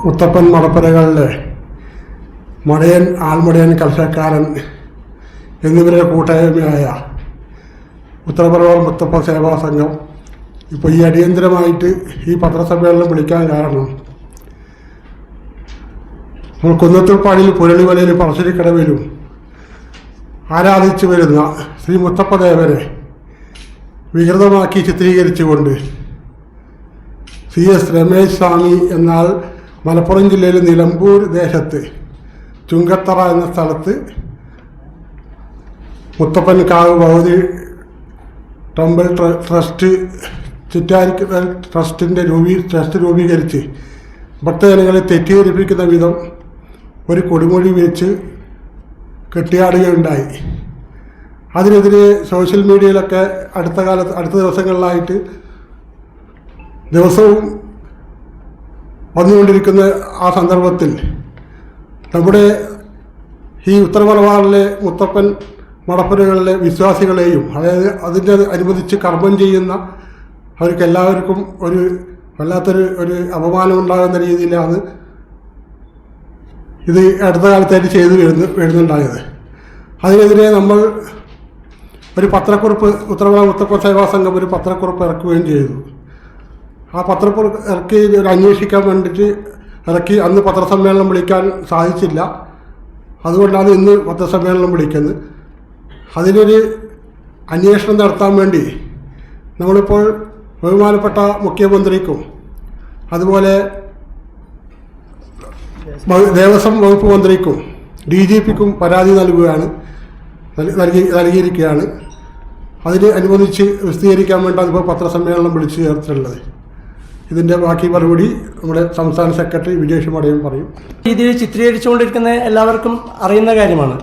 മുത്തപ്പൻ മടപ്പരകളിലെ മടയൻ ആൽമടയൻ കർഷക്കാരൻ എന്നിവരുടെ കൂട്ടായ്മയായ ഉത്തരപ്രവർ മുത്തപ്പൻ സേവാ സംഘം ഇപ്പോൾ ഈ അടിയന്തരമായിട്ട് ഈ പത്രസമ്മേളനം വിളിക്കാൻ കാരണം നമ്മൾ കുന്നത്തുപ്പാടിയിൽ പുരളിവലയിൽ പറശ്ശിനിക്കടവിലും ആരാധിച്ചു വരുന്ന ശ്രീ മുത്തപ്പദേവരെ വികൃതമാക്കി ചിത്രീകരിച്ചുകൊണ്ട് സി എസ് രമേശ് സ്വാമി എന്നാൽ മലപ്പുറം ജില്ലയിലെ നിലമ്പൂർ ദേശത്ത് ചുങ്കത്തറ എന്ന സ്ഥലത്ത് മുത്തപ്പൻ കാവ് ഭഗവതി ടെമ്പിൾ ട്ര- ട്രസ്റ്റ് ചിറ്റാരിക്കൽ ട്രസ്റ്റിന്റെ രൂപീ ട്രസ്റ്റ് രൂപീകരിച്ച് ഭക്തജനങ്ങളെ തെറ്റിദ്ധരിപ്പിക്കുന്ന വിധം ഒരു കൊടുമൊഴി വെച്ച് കെട്ടിയാടുകയുണ്ടായി അതിനെതിരെ സോഷ്യൽ മീഡിയയിലൊക്കെ അടുത്ത കാലത്ത് അടുത്ത ദിവസങ്ങളിലായിട്ട് ദിവസവും വന്നുകൊണ്ടിരിക്കുന്ന ആ സന്ദർഭത്തിൽ നമ്മുടെ ഈ ഉത്തര മലബാറിലെ മുത്തപ്പൻ മടപ്പനകളിലെ വിശ്വാസികളെയും അതായത് അതിന്റെ അനുബന്ധിച്ച് കർമ്മം ചെയ്യുന്ന അവർക്ക് എല്ലാവർക്കും ഒരു വല്ലാത്തൊരു ഒരു അപമാനം ഉണ്ടാകുന്ന രീതിയിലാണ് ഇത് അടുത്ത കാലത്തായിട്ട് ചെയ്തു വരുന്നു വരുന്നുണ്ടായത്. അതിനെതിരെ നമ്മൾ ഒരു പത്രക്കുറിപ്പ് ഉത്തരവാദ മുത്തപ്പൻ സേവാ സംഘം ഒരു പത്രക്കുറിപ്പ് ഇറക്കുകയും ചെയ്തു. ആ പത്രം ഇറക്കി ഒരു അന്വേഷിക്കാൻ വേണ്ടിയിട്ട് ഇറക്കി അന്ന് പത്രസമ്മേളനം വിളിക്കാൻ സാധിച്ചില്ല. അതുകൊണ്ടാണ് ഇന്ന് പത്രസമ്മേളനം വിളിക്കുന്നത്. അതിനൊരു അന്വേഷണം നടത്താൻ വേണ്ടി നമ്മളിപ്പോൾ ബഹുമാനപ്പെട്ട മുഖ്യമന്ത്രിക്കും അതുപോലെ ദേവസ്വം വകുപ്പ് മന്ത്രിക്കും ഡി ജി പിക്കും പരാതി നൽകുകയാണ്. നൽ- നൽകി നൽകിയിരിക്കുകയാണ്. അതിന് അനുബന്ധിച്ച് വിശദീകരിക്കാൻ വേണ്ടിയാണ് ഇപ്പോൾ പത്രസമ്മേളനം വിളിച്ചു ചേർത്തിട്ടുള്ളത്. ഇതിന്റെ ബാക്കി മറുപടി നമ്മുടെ സംസ്ഥാന സെക്രട്ടറി വിജയ് മടയും പറയും. രീതിയിൽ ചിത്രീകരിച്ചുകൊണ്ടിരിക്കുന്ന എല്ലാവർക്കും അറിയുന്ന കാര്യമാണ്.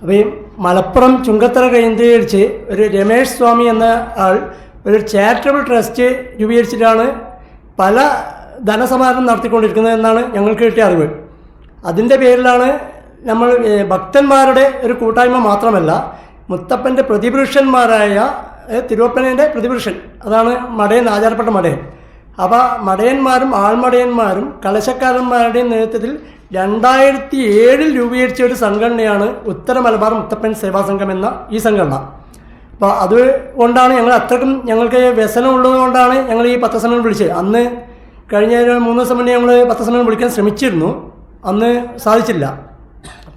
അപ്പോൾ ഈ മലപ്പുറം ചുങ്കത്തറ കേന്ദ്രീകരിച്ച് ഒരു രമേഷ് സ്വാമി എന്ന ആൾ ഒരു ചാരിറ്റബിൾ ട്രസ്റ്റ് രൂപീകരിച്ചിട്ടാണ് പല ധനസമാഹരണം നടത്തിക്കൊണ്ടിരിക്കുന്നത് എന്നാണ് ഞങ്ങൾക്ക് കിട്ടിയ അറിവ്. അതിന്റെ പേരിലാണ് നമ്മൾ ഭക്തന്മാരുടെ ഒരു കൂട്ടായ്മ മാത്രമല്ല മുത്തപ്പന്റെ പ്രതിപുരുഷന്മാരായ തിരുവപ്പനേന്റെ പ്രതിപുരുഷൻ അതാണ് മടയൻ ആചാരപ്പെട്ട മടയൻ. അപ്പോൾ മടയന്മാരും ആൾമടയന്മാരും കലശക്കാരന്മാരുടെയും നേതൃത്വത്തിൽ രണ്ടായിരത്തി ഏഴിൽ രൂപീകരിച്ച ഒരു സംഘടനയാണ് ഉത്തര മലബാർ മുത്തപ്പൻ സേവാ സംഘം എന്ന ഈ സംഘടന. അപ്പോൾ അതുകൊണ്ടാണ് ഞങ്ങൾ അത്രക്കും ഞങ്ങൾക്ക് വ്യസനം ഉള്ളത് കൊണ്ടാണ് ഞങ്ങൾ ഈ പത്രസമ്മേളനം വിളിച്ചത്. അന്ന് കഴിഞ്ഞ മൂന്ന് ദിവസം മുന്നേ ഞങ്ങൾ പത്രസമ്മേളനം വിളിക്കാൻ ശ്രമിച്ചിരുന്നു. അന്ന് സാധിച്ചില്ല.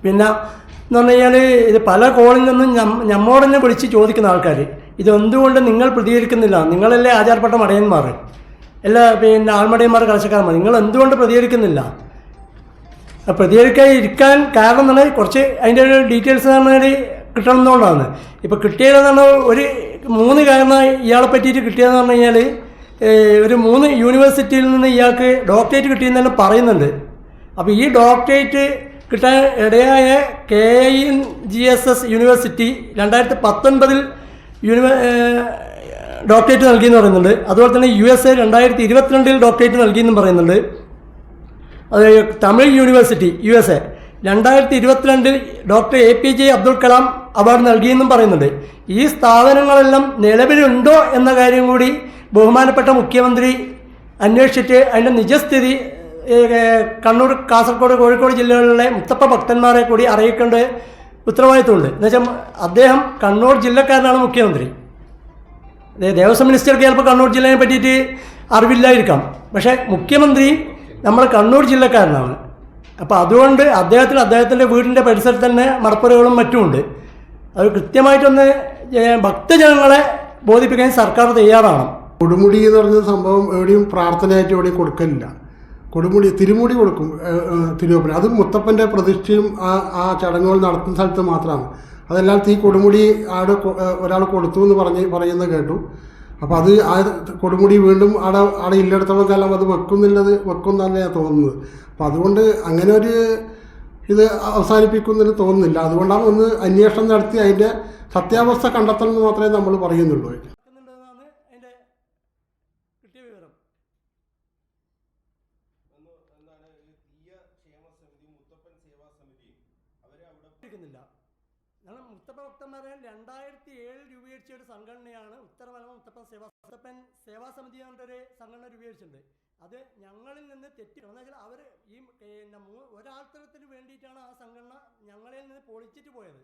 പിന്നെ എന്ന് പറഞ്ഞു കഴിഞ്ഞാൽ ഇത് പല കോളിൽ നിന്നും നമ്മോട് തന്നെ വിളിച്ച് ചോദിക്കുന്ന ആൾക്കാർ ഇതെന്തുകൊണ്ട് നിങ്ങൾ പ്രതികരിക്കുന്നില്ല? നിങ്ങളല്ലേ ആചാരപ്പെട്ട മടയന്മാർ? എല്ലാ പിന്നെ ആൺമടയന്മാർ കളശക്കാരന്മാർ നിങ്ങൾ എന്തുകൊണ്ട് പ്രതികരിക്കുന്നില്ല? പ്രതികരിക്കാൻ ഇരിക്കാൻ കാരണം എന്ന് പറഞ്ഞാൽ കുറച്ച് അതിന്റെ ഒരു ഡീറ്റെയിൽസ് പറഞ്ഞാൽ എന്നുകൊണ്ടാണ് ഇപ്പോൾ കിട്ടിയതെന്ന് പറഞ്ഞാൽ ഒരു മൂന്ന് കാരണം ഇയാളെ പറ്റിയിട്ട് കിട്ടിയതെന്ന് പറഞ്ഞു കഴിഞ്ഞാൽ ഒരു മൂന്ന് യൂണിവേഴ്സിറ്റിയിൽ നിന്ന് ഇയാൾക്ക് ഡോക്ടറേറ്റ് കിട്ടിയെന്ന് തന്നെ പറയുന്നുണ്ട്. അപ്പോൾ ഈ ഡോക്ടറേറ്റ് കിട്ടാൻ ഇടയായ K I G S S university രണ്ടായിരത്തി പത്തൊൻപതിൽ യൂണിവേ ഡോക്ടറേറ്റ് നൽകിയെന്ന് പറയുന്നുണ്ട്. അതുപോലെ തന്നെ യു എസ് എ രണ്ടായിരത്തി ഇരുപത്തിരണ്ടിൽ ഡോക്ടറേറ്റ് നൽകിയെന്നും പറയുന്നുണ്ട്. അത് Tamil university U S A രണ്ടായിരത്തി ഇരുപത്തിരണ്ടിൽ doctor A P J Abdul Kalam award നൽകിയെന്നും പറയുന്നുണ്ട്. ഈ സ്ഥാപനങ്ങളെല്ലാം നിലവിലുണ്ടോ എന്ന കാര്യം കൂടി ബഹുമാനപ്പെട്ട മുഖ്യമന്ത്രി അന്വേഷിച്ചിട്ട് അതിന്റെ നിജസ്ഥിതി കണ്ണൂർ കാസർഗോഡ് കോഴിക്കോട് ജില്ലകളിലെ മുത്തപ്പ ഭക്തന്മാരെ കൂടി അറിയിക്കേണ്ട ഉത്തരവാദിത്വമുണ്ട്. എന്നുവെച്ചാൽ അദ്ദേഹം കണ്ണൂർ ജില്ലക്കാരനാണ് മുഖ്യമന്ത്രി. ദേവസ്വം മിനിസ്റ്റർക്ക് ചിലപ്പോൾ കണ്ണൂർ ജില്ലയെ പറ്റിയിട്ട് അറിവില്ലായിരിക്കാം. പക്ഷേ മുഖ്യമന്ത്രി നമ്മുടെ കണ്ണൂർ ജില്ലക്കാരനാണ്. അപ്പോൾ അതുകൊണ്ട് അദ്ദേഹത്തിന് അദ്ദേഹത്തിന്റെ വീടിന്റെ പരിസരത്ത് തന്നെ മടപ്പുരകളും മറ്റുമുണ്ട്. അത് കൃത്യമായിട്ടൊന്ന് ഭക്തജനങ്ങളെ ബോധിപ്പിക്കാൻ സർക്കാർ തയ്യാറാണ്. കൊടുമുടി എന്ന് പറഞ്ഞ സംഭവം എവിടെയും പ്രാർത്ഥനയായിട്ട് എവിടെയും കൊടുക്കലില്ല. കൊടുമുടി തിരുമുടി കൊടുക്കും തിരുവപ്പന അത് മുത്തപ്പന്റെ പ്രതിഷ്ഠയും ആ ആ ചടങ്ങുകൾ നടത്തുന്ന സ്ഥലത്ത് മാത്രമാണ്. അതല്ലാത്ത ഈ കൊടുമുടി ആട് ഒരാൾ കൊടുത്തു എന്ന് പറഞ്ഞ് പറയുന്നത് കേട്ടു. അപ്പോൾ അത് ആ കൊടുമുടി വീണ്ടും അവിടെ അവിടെ ഇല്ലെടുത്തോളം കാലം അത് വെക്കുന്നില്ലത് വെക്കും ഞാൻ തോന്നുന്നത്. അപ്പം അതുകൊണ്ട് അങ്ങനെ ഒരു ഇത് അവസാനിപ്പിക്കുന്നതിന് തോന്നുന്നില്ല. അതുകൊണ്ടാണ് ഒന്ന് അന്വേഷണം നടത്തി അതിന്റെ സത്യാവസ്ഥ കണ്ടെത്തണം എന്ന് മാത്രമേ നമ്മൾ പറയുന്നുള്ളൂ. നടക്കുന്നുണ്ടെന്നാണ് അതിന്റെ കിട്ടിയ വിവരം ഇരിക്കുന്നില്ല ഞങ്ങൾ മുത്തപ്പ ഭക്തന്മാരെ രണ്ടായിരത്തി ഏഴിൽ രൂപീകരിച്ച ഒരു സംഘടനയാണ് ഉത്തരമലമ മുത്തപ്പൻ സേവാ മുത്തപ്പൻ സേവാ സമിതി എന്നൊരു സംഘടന രൂപീകരിച്ചിട്ടുണ്ട്. അത് ഞങ്ങളിൽ നിന്ന് തെറ്റി എന്ന് വെച്ചാൽ അവർ ഈ പിന്നെ ഒരാൾത്തരത്തിന് വേണ്ടിയിട്ടാണ് ആ സംഘടന ഞങ്ങളിൽ നിന്ന് പൊളിച്ചിട്ട് പോയത്.